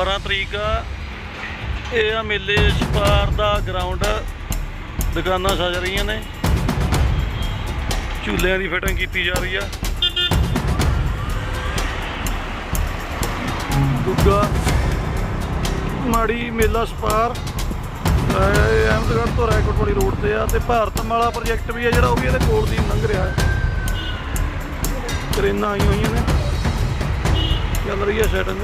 12 ਤਰੀਕ ਆ ਇਹ ਆ ਮੇਲੇ ਛਪਾਰ ਦਾ ਗਰਾਊਂਡ ਦੁਕਾਨਾਂ ਸਜ ਰਹੀਆਂ ਨੇ। ਝੂਲਿਆਂ ਦੀ ਫਿਟਿੰਗ ਕੀਤੀ ਜਾ ਰਹੀ ਆ। ਗੁੱਗਾ ਮਾੜੀ ਮੇਲਾ ਸਪਾਰ ਅਹਿਮਦਗੜ੍ਹ ਤੋਂ ਰਾਏਕੋਟਵਾੜੀ ਰੋਡ ਤੇ ਆ ਤੇ ਭਾਰਤ ਮਾਲਾ ਪ੍ਰੋਜੈਕਟ ਵੀ ਆ ਜਿਹੜਾ ਉਹ ਵੀ ਇਹਦੇ ਕੋਲ ਦੀ ਲੰਘ ਰਿਹਾ ਹੈ। ਟ੍ਰੇਨਾਂ ਆਈਆਂ ਹੋਈਆਂ ਨੇ। ਚੱਲ ਰਹੀ ਹੈ ਸੈਟਿੰਗ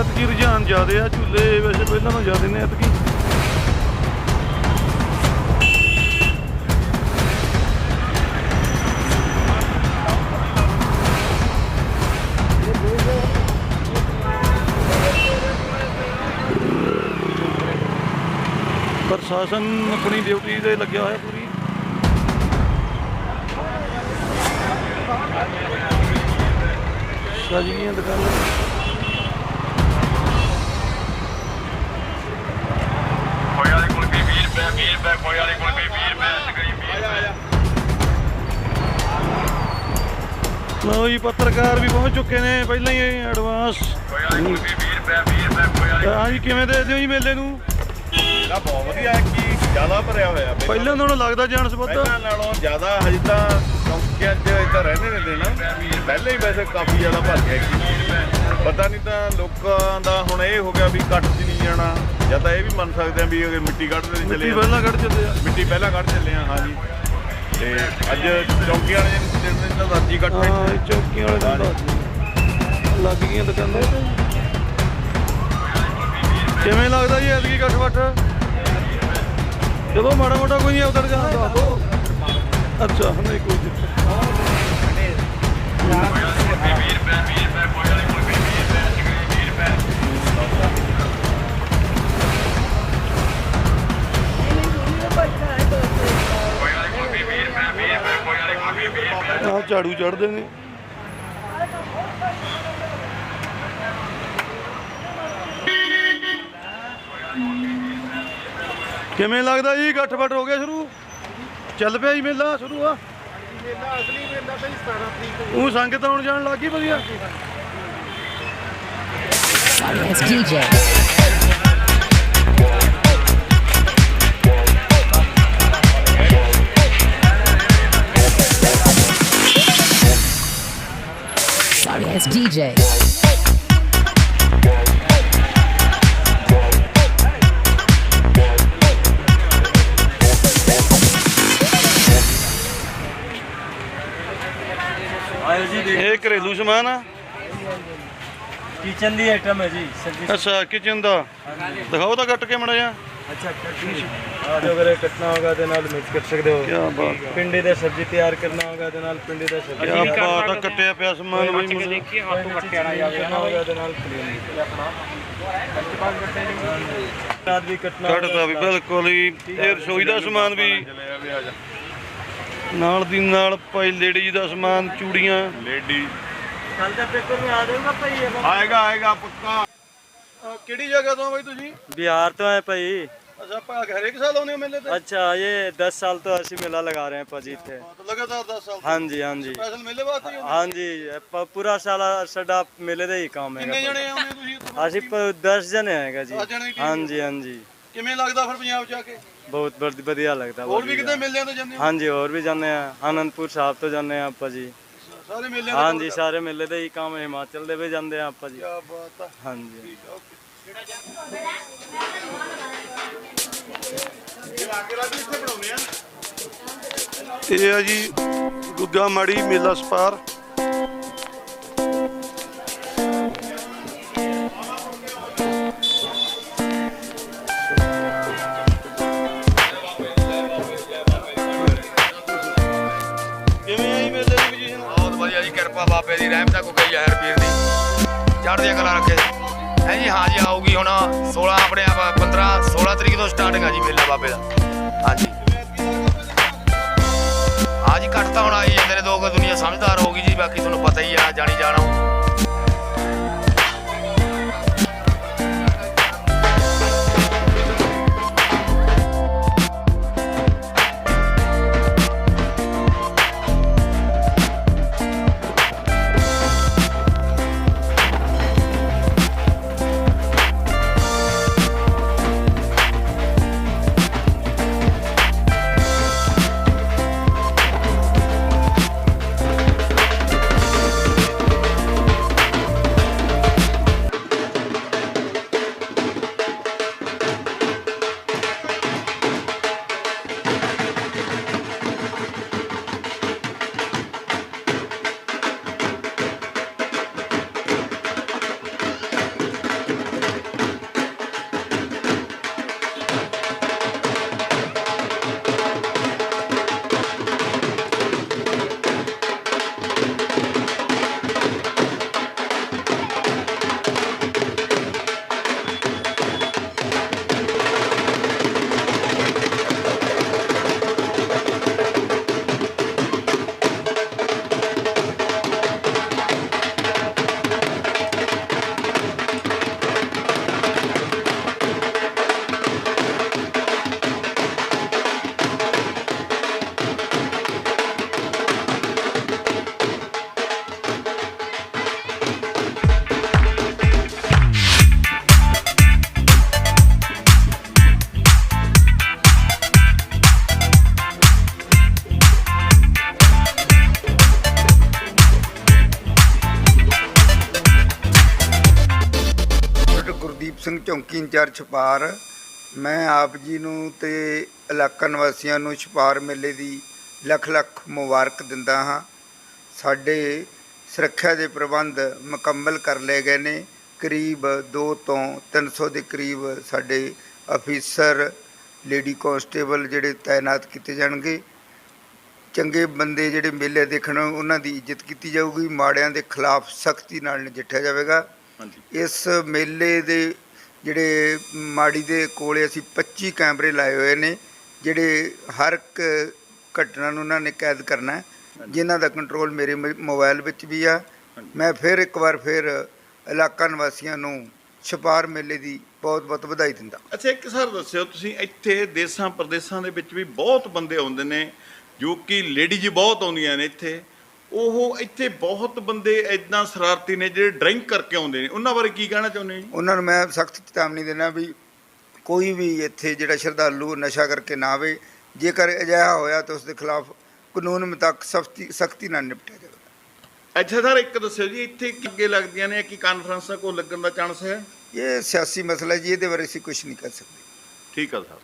ਐਤਕੀ ਰੁਝਾਨ ਜ਼ਿਆਦੇ ਆ, ਝੂਲੇ ਵੈਸੇ ਪਹਿਲਾਂ ਨਾਲੋਂ ਜ਼ਿਆਦੇ ਨੇ ਐਤਕੀ। ਪ੍ਰਸ਼ਾਸਨ ਆਪਣੀ ਡਿਊਟੀ ਤੇ ਲੱਗਿਆ ਹੋਇਆ ਪੂਰੀ। ਸਜ ਦੁਕਾਨਾਂ ਲਓ ਜੀ ਪੱਤਰਕਾਰ ਵੀ ਪਹੁੰਚ ਚੁੱਕੇ ਨੇ ਪਹਿਲਾਂ ਹੀ ਐਡਵਾਂਸ ਕੋਈ ਵਾਲੇ ਕੋਲ ਵੀ 20 ਰੁਪਏ 20 ਰੁਪਏ ਕੋਈ ਵਾਲੇ ਹਾਂ ਜੀ ਕਿਵੇਂ ਦੇ ਦਿਓ ਜੀ ਮੇਲੇ ਨੂੰ? ਬਹੁਤ ਵਧੀਆ ਹੈ ਕਿ ਜ਼ਿਆਦਾ ਭਰਿਆ ਹੋਇਆ ਪਹਿਲਾਂ ਤੁਹਾਨੂੰ ਲੱਗਦਾ ਜਾਣ ਸਬੱਧ। ਪਹਿਲਾਂ ਨਾਲੋਂ ਜ਼ਿਆਦਾ ਹਜੇ ਤਾਂ ਚੌਂਕੀਆਂ 'ਚ ਇੱਧਰ ਰਹਿੰਦੇ ਨੇ ਦਿਨ। ਪਹਿਲੇ ਹੀ ਵੈਸੇ ਕਾਫੀ ਜ਼ਿਆਦਾ ਭਰ ਗਿਆ ਕਿ ਪਤਾ ਨਹੀਂ ਤਾਂ ਲੋਕਾਂ ਦਾ ਹੁਣ ਇਹ ਹੋ ਗਿਆ ਵੀ ਕੱਟ 'ਚ ਨਹੀਂ ਜਾਣਾ। ਜਾਂ ਤਾਂ ਇਹ ਵੀ ਮੰਨ ਸਕਦੇ ਆ ਵੀ ਮਿੱਟੀ ਕੱਢਦੇ ਨਹੀਂ ਮਿੱਟੀ ਚੱਲੇ ਆ। ਪਹਿਲਾਂ ਕੱਢ ਚੱਲੇ ਆ। ਮਿੱਟੀ ਪਹਿਲਾਂ ਕੱਢ ਚੱਲੇ ਆ ਹਾਂਜੀ। ਤੇ ਅੱਜ ਚੌਂਕੀਆਂ ਵਾਲੇ ਦਿਨ ਦਿਨ ਤਾਂ ਦਰਜੀ ਕੱਟ ਹਾਂ। ਇਹ ਵਾਲੇ ਦਾ ਲੱਗ ਗਈਆਂ ਦੁਕਾਨਾਂ ਕਿਵੇਂ ਲੱਗਦਾ ਜੀ ਐਤਕੀ ਇਕੱਠ ਚਲੋ ਮਾੜਾ ਮੋਟਾ ਕੋਈ ਨਹੀਂ, ਉਧਰ ਜਾਣਾ ਦੱਸ ਦਿਓ। ਅੱਛਾ, ਨਹੀਂ ਕੋਈ ਦਿੱਕਤ। ਝਾੜੂ ਚੜਦੇ ਨੇ। ਕਿਵੇਂ ਲੱਗਦਾ ਜੀ? ਗੱਠ ਫਟ ਹੋ ਗਿਆ ਸ਼ੁਰੂ? ਚੱਲ ਪਿਆ ਜੀ ਮੇਲਾ ਸ਼ੁਰੂ ਆ। ਮੇਲਾ ਅਸਲੀ ਮੇਲਾ ਤਾਂ 17 ਤਰੀਕ ਤੋਂ ਉਹ ਸੰਗਤ ਆਉਣ ਜਾਣ ਲੱਗੀ ਵਧੀਆ। Yes, DJ. Yes, DJ. ਇਹ ਘਰੇਲੂ ਸਮਾਨ ਆ? ਕਿਚਨ ਦੀ ਆਈਟਮ ਹੈ ਜੀ ਅੱਛਾ ਕਿਚਨ ਦਾ। ਦਿਖਾਓ ਤਾਂ ਕੱਟ ਕੇ ਮੜਾ ਜਾ ਅੱਛਾ ਚਟਨੀ ਆਟੋ ਕਰੇ ਕੱਟਣਾ ਹੋਗਾ ਤੇ ਨਾਲ ਮਿਕਸ ਕਰ ਦੀ ਨਾਲ ਕਿਹੜੀ ਜਗ੍ਹਾ ਤੋਂ ਭਾਈ ਤੁਸੀਂ? ਬਿਹਾਰ ਤੋਂ ਆਏ ਭਾਈ। ਅੱਛਾ ਸਾਲ ਤੋਂ? ਅਸੀਂ ਮੇਲਾ ਲਗਾ ਰਹੇ ਹਾਂ ਭਾਜੀ ਇੱਥੇ। ਲਗਾਤਾਰ 10 ਸਾਲ ਹਾਂਜੀ ਹਾਂਜੀ। ਸਪੈਸ਼ਲ ਮੇਲੇ ਵਾਸਤੇ ਹਾਂਜੀ ਪੂਰਾ ਸਾਲ ਸਾਡਾ ਮੇਲੇ ਦਾ ਹੀ ਕੰਮ ਕਿੰਨੇ ਜਣੇ ਆਉਂਦੇ ਤੁਸੀਂ ਅਸੀਂ 10 ਜਣੇ ਹੈਗਾ ਜੀ। ਹਾਂਜੀ ਹਾਂਜੀ। ਕਿਵੇਂ ਲੱਗਦਾ ਫਿਰ ਪੰਜਾਬ ਜਾ ਕੇ? ਬਹੁਤ ਵਧ- ਵਧੀਆ ਲੱਗਦਾ ਹੋਰ ਵੀ ਕਿਤੇ ਮੇਲਿਆਂ ਤੋਂ ਜਾਂਦੇ ਹੋ? ਹਾਂਜੀ ਹੋਰ ਵੀ ਜਾਂਦੇ ਆ ਆਨੰਦਪੁਰ ਸਾਹਿਬ ਤੋਂ ਜਾਂਦੇ ਆ ਆਪਾਂ ਜੀ। ਸਾਰੇ ਮੇਲਿਆਂ ਹਾਂਜੀ ਸਾਰੇ ਮੇਲੇ ਦਾ ਹੀ ਕੰਮ ਹਿਮਾਚਲ ਦੇ ਵੀ ਜਾਂਦੇ ਆ ਆਪਾਂ ਜੀ। ਕੀ ਬਾਤ ਆ। ਹਾਂਜੀ। ਠੀਕ ਆ ਓਕੇ। ਇਹ ਆ ਜੀ ਗੁੱਗਾ ਮਾੜੀ ਮੇਲਾ ਸਪਾਰ। ਬਹੁਤ ਵਧੀਆ ਜੀ, ਕਿਰਪਾ ਬਾਬੇ ਦੀ, ਰਹਿਮਤ ਕੋ ਗਈ ਹੈ ਪੀਰ ਦੀ। ਚੜ੍ਹਦੀ ਕਲਾ ਰੱਖੇ। ਹੈ ਜੀ ਹਾਂ ਜੀ ਆਊਗੀ ਹੁਣ 16 ਆਪਣੇ ਆਪ 15 16 ਤਰੀਕ ਤੋਂ ਸਟਾਰਟਿੰਗ ਆ ਜੀ ਮੇਲਾ ਬਾਬੇ ਦਾ। ਹਾਂਜੀ। ਆ ਜੀ ਘੱਟ ਤਾਂ ਹੁਣ ਆਈ ਜਾਂਦੇ ਨੇ ਲੋਕ ਦੁਨੀਆ ਸਮਝਦਾਰ ਹੋ ਗਈ ਜੀ, ਬਾਕੀ ਤੁਹਾਨੂੰ ਪਤਾ ਹੀ ਆ, ਜਾਣੀ ਜਾਣਾ। ਚੌਂਕੀ ਇੰਚਾਰਜ ਛਪਾਰ। ਮੈਂ ਆਪ ਜੀ ਨੂੰ ਤੇ ਇਲਾਕਾ ਨਿਵਾਸੀਆਂ ਨੂੰ ਛਪਾਰ ਮੇਲੇ ਦੀ ਲੱਖ ਲੱਖ ਮੁਬਾਰਕ ਦਿੰਦਾ ਹਾਂ। ਸਾਡੇ ਸੁਰੱਖਿਆ ਦੇ ਪ੍ਰਬੰਧ ਮੁਕੰਮਲ ਕਰ ਲਏ ਗਏ ਨੇ। ਕਰੀਬ 2 ਤੋਂ 300 ਦੇ ਕਰੀਬ ਸਾਡੇ ਅਫੀਸਰ ਲੇਡੀ ਕਾਂਸਟੇਬਲ ਜਿਹੜੇ ਤਾਇਨਾਤ ਕੀਤੇ ਜਾਣਗੇ। ਚੰਗੇ ਬੰਦੇ ਜਿਹੜੇ ਮੇਲੇ ਦੇਖਣ ਉਹਨਾਂ ਦੀ ਇੱਜ਼ਤ ਕੀਤੀ ਜਾਊਗੀ। ਮਾੜਿਆਂ ਦੇ ਖਿਲਾਫ ਸਖਤੀ ਨਾਲ ਨਜਿੱਠਿਆ ਜਾਵੇਗਾ। ਇਸ ਮੇਲੇ ਦੇ ਜਿਹੜੇ ਮਾੜੀ ਦੇ ਕੋਲੇ ਅਸੀਂ 25 ਕੈਮਰੇ ਲਾਏ ਹੋਏ ਨੇ ਜਿਹੜੇ ਹਰ ਇੱਕ ਘਟਨਾ ਨੂੰ ਉਹਨਾਂ ਨੇ ਕੈਦ ਕਰਨਾ ਹੈ ਜਿਨ੍ਹਾਂ ਦਾ ਕੰਟਰੋਲ ਮੇਰੇ ਮ- ਮੋਬਾਈਲ ਵਿੱਚ ਵੀ ਆ। ਮੈਂ ਫਿਰ ਇੱਕ ਵਾਰ ਫਿਰ ਇਲਾਕਾ ਨਿਵਾਸੀਆਂ ਨੂੰ ਛਪਾਰ ਮੇਲੇ ਦੀ ਬਹੁਤ ਬਹੁਤ ਵਧਾਈ ਦਿੰਦਾ। ਅੱਛਾ ਇੱਕ ਸਰ ਦੱਸਿਓ ਤੁਸੀਂ ਇੱਥੇ ਦੇਸਾਂ ਪ੍ਰਦੇਸਾਂ ਦੇ ਵਿੱਚ ਵੀ ਬਹੁਤ ਬੰਦੇ ਆਉਂਦੇ ਨੇ ਜੋ ਕਿ ਲੇਡੀਜ਼ ਬਹੁਤ ਆਉਂਦੀਆਂ ਨੇ ਇੱਥੇ। ਉਹ ਇੱਥੇ ਬਹੁਤ ਬੰਦੇ ਇਦਾਂ ਸ਼ਰਾਰਤੀ ਨੇ ਜਿਹੜੇ ਡਰਿੰਕ ਕਰਕੇ ਆਉਂਦੇ ਨੇ। ਉਹਨਾਂ ਬਾਰੇ ਕੀ ਕਹਿਣਾ ਚਾਹੁੰਦੇ ਜੀ? ਉਹਨਾਂ ਨੂੰ ਮੈਂ ਸਖਤ ਚੇਤਾਵਨੀ ਦੇਣਾ ਵੀ ਕੋਈ ਵੀ ਇੱਥੇ ਜਿਹੜਾ ਸ਼ਰਧਾਲੂ ਨਸ਼ਾ ਕਰਕੇ ਨਾ ਆਵੇ ਜੇਕਰ ਅਜਿਹਾ ਹੋਇਆ ਤਾਂ ਉਸ ਦੇ ਖਿਲਾਫ ਕਾਨੂੰਨ ਮੁਤਾਬਕ ਸਖਤੀ ਸਖਤੀ ਨਾਲ ਨਿਪਟਿਆ ਜਾਵੇਗਾ ਅੱਛਾ ਸਰ ਇੱਕ ਦੱਸਿਓ ਜੀ ਇੱਥੇ ਕੀ ਅੱਗੇ ਲੱਗਦੀਆਂ ਨੇ? ਕੀ ਕਾਨਫਰੰਸਾਂ ਕੋ ਲੱਗਣ ਦਾ ਚਾਂਸ ਹੈ? ਇਹ ਸਿਆਸੀ ਮਸਲਾ ਜੀ ਇਹਦੇ ਬਾਰੇ ਅਸੀਂ ਕੁਝ ਨਹੀਂ ਕਰ ਸਕਦੇ। ਠੀਕ ਆ ਸਰ।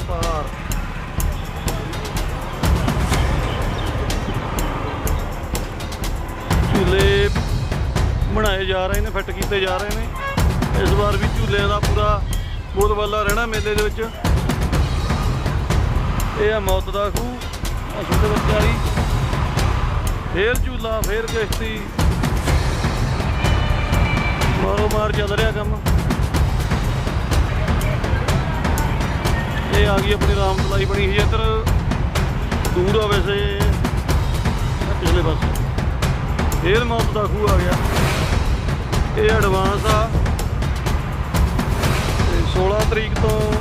ਹਿੱਲਾ ਝੂਲੇ ਬਣਾਏ ਜਾ ਰਹੇ ਨੇ ਫਿੱਟ ਕੀਤੇ ਜਾ ਰਹੇ ਨੇ। ਇਸ ਵਾਰ ਵੀ ਝੂਲਿਆਂ ਦਾ ਪੂਰਾ ਬੋਲਬਾਲਾ ਰਹਿਣਾ ਮੇਲੇ ਦੇ ਵਿੱਚ। ਇਹ ਆ ਮੌਤ ਦਾ ਖੂਹ, ਆ ਛੋਟੇ ਬੱਚਿਆਂ ਲਈ ਫੇਰ ਝੂਲਾ, ਫੇਰ ਕਿਸ਼ਤੀ। ਮਾਰੋ ਮਾਰ ਚੱਲ ਰਿਹਾ ਕੰਮ। ਇਹ ਆ ਗਈ ਆਪਣੀ ਰਾਮ ਤਲਾਈ ਬਣੀ ਹੋਈ ਇੱਧਰ ਦੂਰ ਆ ਵੈਸੇ। ਪਿਛਲੇ ਪਾਸੇ। ਫੇਰ ਮੌਤ ਦਾ ਖੂਹ ਆ ਗਿਆ। ਇਹ ਐਡਵਾਂਸ ਆ। ਤੇ 16 ਤਰੀਕ ਤੋਂ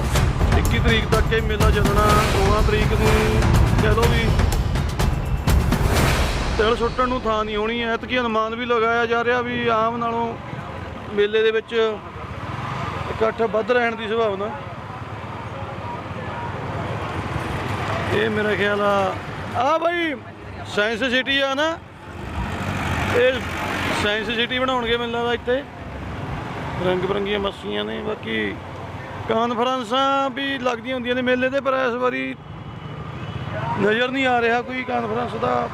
21 ਤਰੀਕ ਤੱਕ ਇਹ ਮੇਲਾ ਚੱਲਣਾ। 16 ਤਰੀਕ ਨੂੰ ਕਹਿ ਲਓ ਵੀ ਤਿਲ ਸੁੱਟਣ ਨੂੰ ਥਾਂ ਨਹੀਂ ਹੋਣੀ। ਐਤਕੀ ਅਨੁਮਾਨ ਵੀ ਲਗਾਇਆ ਜਾ ਰਿਹਾ ਵੀ ਆਮ ਨਾਲੋਂ ਮੇਲੇ ਦੇ ਵਿੱਚ ਇਕੱਠ ਵੱਧ ਰਹਿਣ ਦੀ ਸੰਭਾਵਨਾ। ਇਹ ਮੇਰਾ ਖਿਆਲ ਆ ਆ ਬਾਈ ਸਾਇੰਸ ਸਿਟੀ ਆ ਨਾ? ਇਹ ਸਾਇੰਸ ਸਿਟੀ ਬਣਾਉਣਗੇ ਮੈਨੂੰ ਲੱਗਦਾ ਇੱਥੇ। ਰੰਗ ਬਰੰਗੀਆਂ ਮੱਛੀਆਂ ਨੇ, ਬਾਕੀ ਕਾਨਫਰੰਸਾਂ ਵੀ ਲੱਗਦੀਆਂ ਹੁੰਦੀਆਂ ਨੇ ਮੇਲੇ ਤੇ, ਪਰ ਇਸ ਵਾਰੀ ਨਜ਼ਰ ਨਹੀਂ ਆ ਰਿਹਾ ਕੋਈ ਕਾਨਫਰੰਸ ਦਾ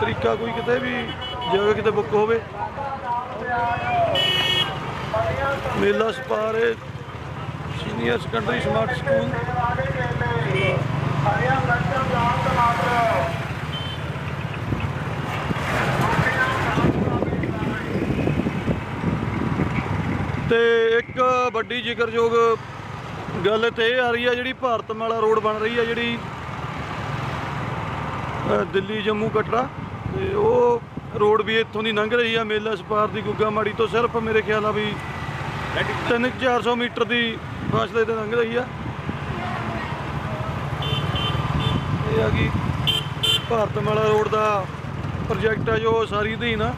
ਤਰੀਕਾ, ਕੋਈ ਕਿਤੇ ਵੀ ਜਗ੍ਹਾ ਕਿਤੇ ਬੁੱਕ ਹੋਵੇ। ਮੇਲਾ ਸਪਾਰੇ ਸੀਨੀਅਰ ਸੈਕੰਡਰੀ ਸਮਾਰਟ ਸਕੂਲ ਤੇ ਇੱਕ ਵੱਡੀ ਜ਼ਿਕਰਯੋਗ ਗੱਲ ਤੇ ਇਹ ਆ ਰਹੀ ਆ ਜਿਹੜੀ ਭਾਰਤਮਾਲਾ ਰੋਡ ਬਣ ਰਹੀ ਆ ਜਿਹੜੀ ਦਿੱਲੀ ਜੰਮੂ ਕਟੜਾ ਤੇ ਉਹ ਰੋਡ ਵੀ ਇੱਥੋਂ ਦੀ ਲੰਘ ਰਹੀ ਆ, ਮੇਲਾ ਸਪਾਰ ਦੀ ਗੁੱਗਾ ਮਾੜੀ ਤੋਂ ਸਿਰਫ ਮੇਰੇ ਖਿਆਲ ਆ ਵੀ 3-400 ਮੀਟਰ ਦੀ ਫਾਸਲੇ ਤੇ ਲੰਘ ਰਹੀ ਆ। ਇਹ ਆ ਗਈ ਭਾਰਤਮਾਲਾ ਰੋਡ ਦਾ ਪ੍ਰੋਜੈਕਟ ਆ ਜੋ ਸਾਰੀ ਅਧੀਨ ਆ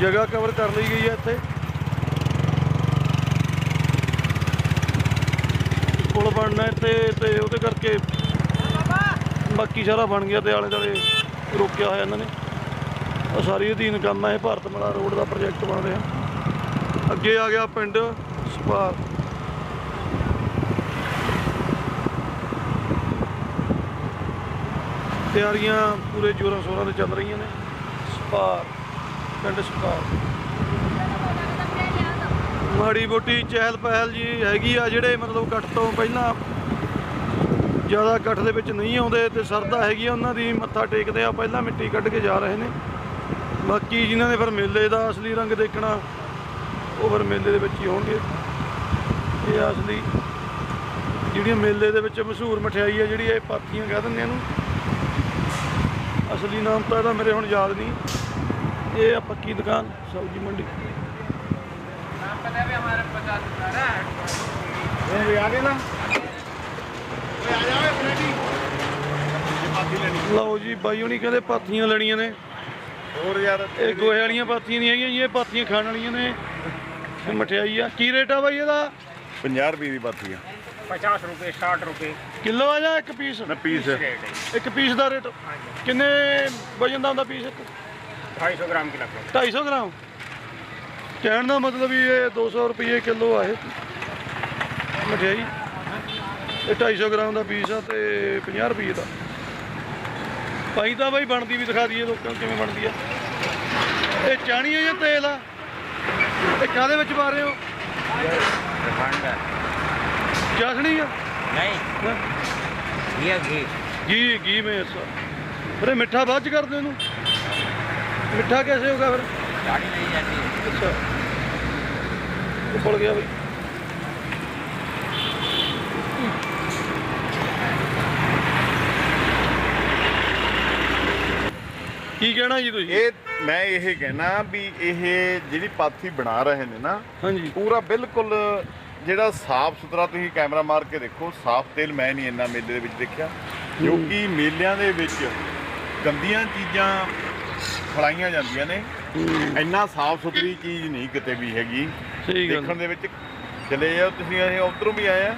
ਜਗ੍ਹਾ ਕਵਰ ਕਰ ਲਈ ਗਈ ਹੈ ਇੱਥੇ। ਪੁਲ ਬਣਨਾ ਇੱਥੇ ਤੇ ਉਹਦੇ ਕਰਕੇ ਬਾਕੀ ਸਾਰਾ ਬਣ ਗਿਆ ਤੇ ਆਲੇ ਦੁਆਲੇ ਰੋਕਿਆ ਹੋਇਆ ਇਹਨਾਂ ਨੇ। ਉਹ ਸਾਰੀ ਅਧੀਨ ਕੰਮ ਹੈ ਇਹ ਭਾਰਤਮਾਲਾ ਰੋਡ ਦਾ ਪ੍ਰੋਜੈਕਟ ਬਣ ਰਿਹਾ। ਅੱਗੇ ਆ ਗਿਆ ਪਿੰਡ ਸਪਾਰ। ਤਿਆਰੀਆਂ ਪੂਰੇ ਜ਼ੋਰਾਂ ਸ਼ੋਰਾਂ ਤੇ ਚੱਲ ਰਹੀਆਂ ਨੇ। ਸਪਾਰ ਪਿੰਡ ਸਪਾਰ ਮਾੜੀ ਬੋਟੀ ਚਹਿਲ ਪਹਿਲ ਜੀ ਹੈਗੀ ਆ ਜਿਹੜੇ ਮਤਲਬ ਕੱਟ ਤੋਂ ਪਹਿਲਾਂ ਜ਼ਿਆਦਾ ਕੱਟ ਦੇ ਵਿੱਚ ਨਹੀਂ ਆਉਂਦੇ ਤੇ ਸਰਦਾ ਹੈਗੀ ਆ ਉਹਨਾਂ ਦੀ ਮੱਥਾ ਟੇਕਦੇ ਆ, ਪਹਿਲਾਂ ਮਿੱਟੀ ਕੱਢ ਕੇ ਜਾ ਰਹੇ ਨੇ। ਬਾਕੀ ਜਿਨ੍ਹਾਂ ਨੇ ਫਿਰ ਮੇਲੇ ਦਾ ਅਸਲੀ ਰੰਗ ਦੇਖਣਾ, ਉਹ ਫਿਰ ਮੇਲੇ ਦੇ ਵਿੱਚ ਹੀ ਹੋਣਗੇ ਇਹ ਅਸਲੀ ਜਿਹੜੀਆਂ ਮੇਲੇ ਦੇ ਵਿੱਚ ਮਸ਼ਹੂਰ ਮਠਿਆਈ ਆ, ਜਿਹੜੀ ਇਹ ਪਾਥੀਆਂ ਕਹਿ ਦਿੰਦੇ ਇਹਨੂੰ। ਅਸਲੀ ਨਾਮ ਤਾਂ ਇਹਦਾ ਮੇਰੇ ਹੁਣ ਯਾਦ ਨਹੀਂ। ਇਹ ਆ ਪੱਕੀ ਦੁਕਾਨ ਸਬਜ਼ੀ ਮੰਡੀ। ਲਓ ਜੀ ਬਾਈ ਹੁਣੀ ਕਹਿੰਦੇ ਪਾਥੀਆਂ ਲੈਣੀਆਂ ਨੇ। ਹੋਰ ਯਾਰ। ਇਹ ਗੋਹੇ ਵਾਲੀਆਂ ਪਾਥੀਆਂ ਨਹੀਂ ਹੈਗੀਆਂ ਇਹ ਪਾਥੀਆਂ ਖਾਣ ਵਾਲੀਆਂ ਨੇ। ਮਠਿਆਈ ਆ। ਕੀ ਰੇਟ ਆ ਬਾਈ ਇਹਦਾ? 50 ਰੁਪਏ ਦੀ ਪਾਥੀ ਆ। 50 ਰੁਪਏ 60 ਰੁਪਏ। ਕਿਲੋ ਆ ਜਾਂ ਇੱਕ ਪੀਸ? ਨਾ ਪੀਸ। ਇੱਕ ਪੀਸ ਦਾ ਰੇਟ ਕਿੰਨੇ ਵਜਨ ਦਾ ਹੁੰਦਾ ਪੀਸ ਇੱਕ? 250 ਗ੍ਰਾਮ ਕੀ ਲੱਗਦਾ 250 ਗ੍ਰਾਮ? ਦਾ ਮਤਲਬ ਵੀ ਇਹ 200 ਰੁਪਏ ਕਿਲੋ ਆ ਇਹ। ਮਠਿਆਈ। ਇਹ 250 ਗ੍ਰਾਮ ਦਾ ਪੀਸ ਆ ਤੇ 50 ਰੁਪਏ ਦਾ। ਪਾਈ ਤਾਂ ਬਾਈ ਬਣਦੀ ਵੀ ਦਿਖਾ ਦਈਏ ਲੋਕਾਂ ਨੂੰ ਕਿਵੇਂ ਬਣਦੀ ਆ। ਇਹ ਚਾਣੀ ਹੈ ਜਾਂ ਤੇਲ ਆ? ਇਹ ਕਾਦੇ ਵਿੱਚ ਪਾ ਰਹੇ ਹੋ? ਖੰਡ ਹੈ ਚਾਸ਼ਣੀ ਆ? नहीं ਹੈਂ? ये घी घी घी में ऐसा फिर ये मीठा बाद च कर दो इनू मीठा कैसे होगा फिर गाड़ी नहीं जाती है अच्छा ऊपर गया भाई ਕੀ ਕਹਿਣਾ ਜੀ ਤੁਸੀਂ ਇਹ ਮੈਂ ਇਹ ਕਹਿਣਾ ਵੀ ਇਹ ਜਿਹੜੀ ਪਾਥੀ ਬਣਾ ਰਹੇ ਨੇ ਨਾ ਹਾਂਜੀ ਪੂਰਾ ਬਿਲਕੁਲ ਜਿਹੜਾ ਸਾਫ਼ ਸੁਥਰਾ ਤੁਸੀਂ ਕੈਮਰਾ ਮਾਰ ਕੇ ਦੇਖੋ ਸਾਫ਼ ਤੇਲ ਮੈਂ ਨਹੀਂ ਇੰਨਾ ਮੇਲੇ ਦੇ ਵਿੱਚ ਦੇਖਿਆ। ਕਿਉਂਕਿ ਮੇਲਿਆਂ ਦੇ ਵਿੱਚ ਗੰਦੀਆਂ ਚੀਜ਼ਾਂ ਖਲਾਈਆਂ ਜਾਂਦੀਆਂ ਨੇ। ਇੰਨਾ ਸਾਫ਼ ਸੁਥਰੀ ਚੀਜ਼ ਨਹੀਂ ਕਿਤੇ ਵੀ ਹੈਗੀ। ਦੇਖਣ ਦੇ ਵਿੱਚ ਚਲੇ ਜਾਓ ਤੁਸੀਂ ਇਹ ਉਧਰੋਂ ਵੀ ਆਏ ਆ।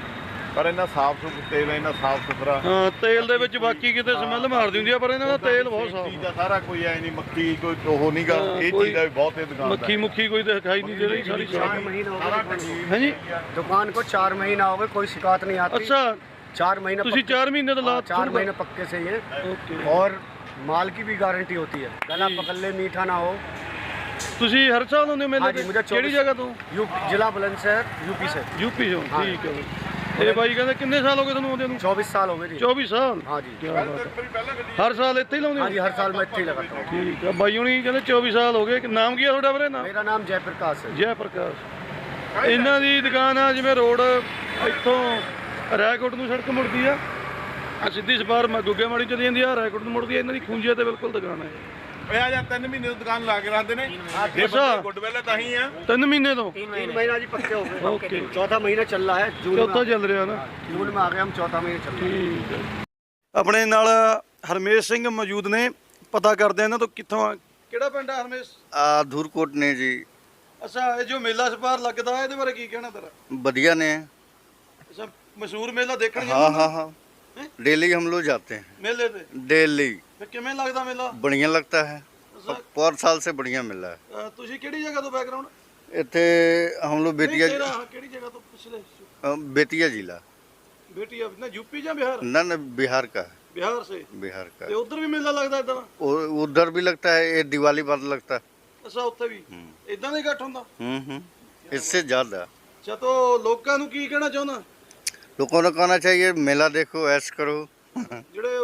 ਪਰ ਇੰਨਾ ਸਾਫ਼ ਸੁਥਰਾ ਤੇਲ ਇੰਨਾ ਸਾਫ਼ ਸੁਥਰਾ ਹਾਂ ਤੇਲ ਦੇ ਵਿੱਚ ਬਾਕੀ ਕਿਤੇ ਸਮੈਲ ਮਾਰਦੀ ਹੁੰਦੀ ਆ ਪਰ ਇਹਨਾਂ ਦਾ ਤੇਲ ਬਹੁਤ ਸਾਫ਼ ਚੀਜ਼ ਦਾ ਸਾਰਾ ਕੋਈ ਐ ਨਹੀਂ ਮੱਖੀ ਕੋਈ ਉਹ ਨਹੀਂਗਾ ਹਾਂ, ਇਹ ਕੋਈ ਚੀਜ਼ ਦਾ ਵੀ ਬਹੁਤ ਇਹ ਦੁਕਾਨ ਮੱਖੀ ਮੁੱਖੀ ਕੋਈ ਦਿਖਾਈ ਨਹੀਂ ਜਿਹੜੀ ਸਾਰੀ ਸਾਫ਼ महीना हो ਸਾਰਾ गया ਠੀਕ ਹਾਂਜੀ दुकान को चार महीना हो गए कोई शिकायत नहीं आती ਅੱਛਾ चार महीने ਤੁਸੀਂ पक्के- 4 ਮਹੀਨੇ ਤੋਂ हाँ, ਲਾ चार महीने पक्के से ही है ਓਕੇ और माल की भी गारंटी होती है गला पकड़ ले मीठा ना हो ਤੁਸੀਂ ਹਰ ਸਾਲ ਆਉਂਦੇ ਹੋ ਮੇਲੇ ਹਾਂਜੀ, ਤੇ ਮੁਝੇ ਕਿਹੜੀ 24 ਜਗ੍ਹਾ ਤੋਂ यूपी जिला बुलंदशहर यूपी से ਯੂਪੀ ਤੋਂ ਹਾਂ। ਤੇ ਬਾਈ ਕਹਿੰਦਾ ਕਿੰਨੇ ਸਾਲ ਹੋ ਗਏ ਤੁਹਾਨੂੰ ਆਉਂਦੇ ਨੂੰ? 24 ਸਾਲ ਹੋ ਗਏ ਜੀ। 24 ਸਾਲ? ਹਾਂ ਜੀ। ਹਰ ਸਾਲ ਇੱਥੇ ਹੀ ਲਾਉਂਦੇ ਹਾਂ? ਜੀ ਹਰ ਸਾਲ ਮੈਂ ਇੱਥੇ ਹੀ ਲਗਾਤਾ ਠੀਕ ਹੈ। ਬਾਈ ਹੁਣੀ ਕਹਿੰਦੇ 24 ਸਾਲ ਹੋ ਗਏ। ਨਾਮ ਕੀ ਹੈ ਤੁਹਾਡਾ ਵੀਰੇ? ਨਾਮ? ਮੇਰਾ ਨਾਮ ਜੈ ਪ੍ਰਕਾਸ਼ ਹੈ ਜੈ। ਪ੍ਰਕਾਸ਼ ਇਹਨਾਂ ਦੀ ਦੁਕਾਨ ਆ ਜਿਵੇਂ ਰੋਡ ਇੱਥੋਂ ਰੈਕੋਟ ਨੂੰ ਸੜਕ ਮੁੜਦੀ ਆ। ਸਿੱਧੀ ਸਪਾਰ ਗੁੱਗੇ ਮਾੜੀ ਚਲੀ ਜਾਂਦੀ ਆ। ਰੈਕੋਟ ਨੂੰ ਮੁੜਦੀ ਆ। ਇਹਨਾਂ ਦੀ ਖੂੰਜੀਆ ਤੇ ਬਿਲਕੁਲ ਦੁਕਾਨ ਹੈ ਓਏ ਆ ਜਾ ਤਿੰਨ ਮਹੀਨੇ ਤੋਂ ਦੁਕਾਨ ਲਾ ਕੇ ਰੱਖਦੇ ਨੇ ਜੇ ਅੱਛਾ। ਬੰਦੇ ਗੁੱਡ ਵੇਲੇ ਤਾਂ ਹੀ ਆ ਤਿੰਨ ਮਹੀਨੇ ਤੋਂ तीन महीना जी पक्के हो गए ओके। चौथा महीना चल रहा है जून ਚੌਥਾ में ਚੱਲ ਰਿਹਾ ਨਾ जून में आ गए हम चौथा महीना चल रहा है ਠੀਕ ਹੈ ਆਪਣੇ ਨਾਲ ਹਰਮੇਸ਼ ਸਿੰਘ ਮੌਜੂਦ ਨੇ ਪਤਾ ਕਰਦੇ ਆ ਇਹਨਾਂ ਤੋਂ ਕਿੱਥੋਂ ਆ ਕਿਹੜਾ ਪਿੰਡ ਆ ਹਰਮੇਸ਼ ਆ ਧੂਰਕੋਟ ਨੇ ਜੀ ਅੱਛਾ ਇਹ ਜੋ ਮੇਲਾ ਸਪਾਰ ਲੱਗਦਾ ਇਹਦੇ ਬਾਰੇ ਕੀ ਕਹਿਣਾ ਤੇਰਾ बढ़िया ने ਅੱਛਾ ਮਸ਼ਹੂਰ ਮੇਲਾ ਦੇਖਣ हाँ ਜਾਂਦੇ हाँ हाँ डेली हम लोग जाते हैं ਮੇਲੇ ਤੇ डेली ਫਿਰ ਕਿਵੇਂ ਲੱਗਦਾ ਮੇਲਾ बढ़िया लगता है ਅੱਛਾ पर साल से बढ़िया मिला है ਅ, ਤੁਸੀਂ ਕਿਹੜੀ ਜਗ੍ਹਾ ਤੋਂ ਬੈਕਗ੍ਰਾਉਂਡ इतने हम लोग बेतिया ਤੇਰਾ ਕਿਹੜੀ ਜਗ੍ਹਾ ਤੋਂ ਪਿਛਲੇ अ, बेतिया जिला ਬੇਟੀ ਆ ਨਾ ਯੂਪੀ ਜਾਂ ਬਿਹਾਰ न न बिहार का है ਬਿਹਾਰ ਸੇ बिहार का ਤੇ ਉਧਰ ਵੀ ਮੇਲਾ ਲੱਗਦਾ ਇਦਾਂ ਦਾ उ- उधर भी लगता है ये दिवाली बाद लगता है ਅੱਛਾ ਉੱਥੇ ਵੀ ਇਦਾਂ ਦਾ ਹੀ ਇਕੱਠ ਹੁੰਦਾ हम्म हम्म इससे ज्यादा ਅੱਛਾ ਤੋ ਲੋਕਾਂ ਨੂੰ ਕੀ ਕਹਿਣਾ ਚਾਹੁੰਦਾ लोगों ने कहना चाहिए मेला देखो ऐश करो ਜਿਹੜੇ